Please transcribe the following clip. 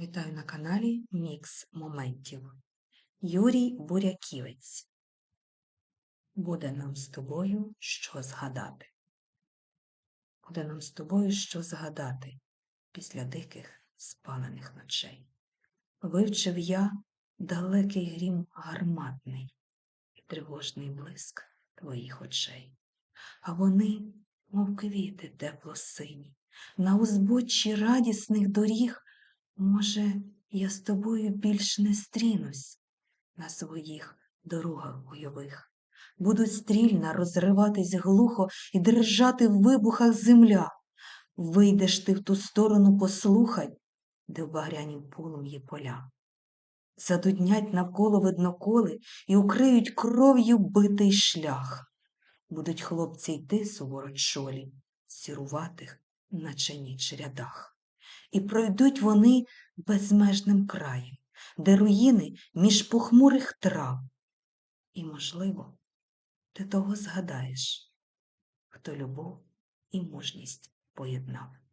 Вітаю на каналі Мікс Моментів. Юрій Буряківець. Буде нам з тобою що згадати. Буде нам з тобою що згадати після диких спалених ночей. Вивчив я далекий грім гарматний і тривожний блиск твоїх очей. А вони, мов квіти тепло сині, на узбоччі радісних доріг Може, я з тобою більш не стрінусь на своїх дорогах бойових. Буду стрільна розриватись глухо і дрижати в вибухах земля. Вийдеш ти в ту сторону послухай, де в багрянім полум'ї поля. Задуднять навколо видноколи і укриють кров'ю битий шлях. Будуть хлопці йти суворо чолі, сіруватих, наче ніч рядах і пройдуть вони безмежним краєм, де руїни між похмурих трав. І, можливо, ти того згадаєш, хто любов і мужність поєднав.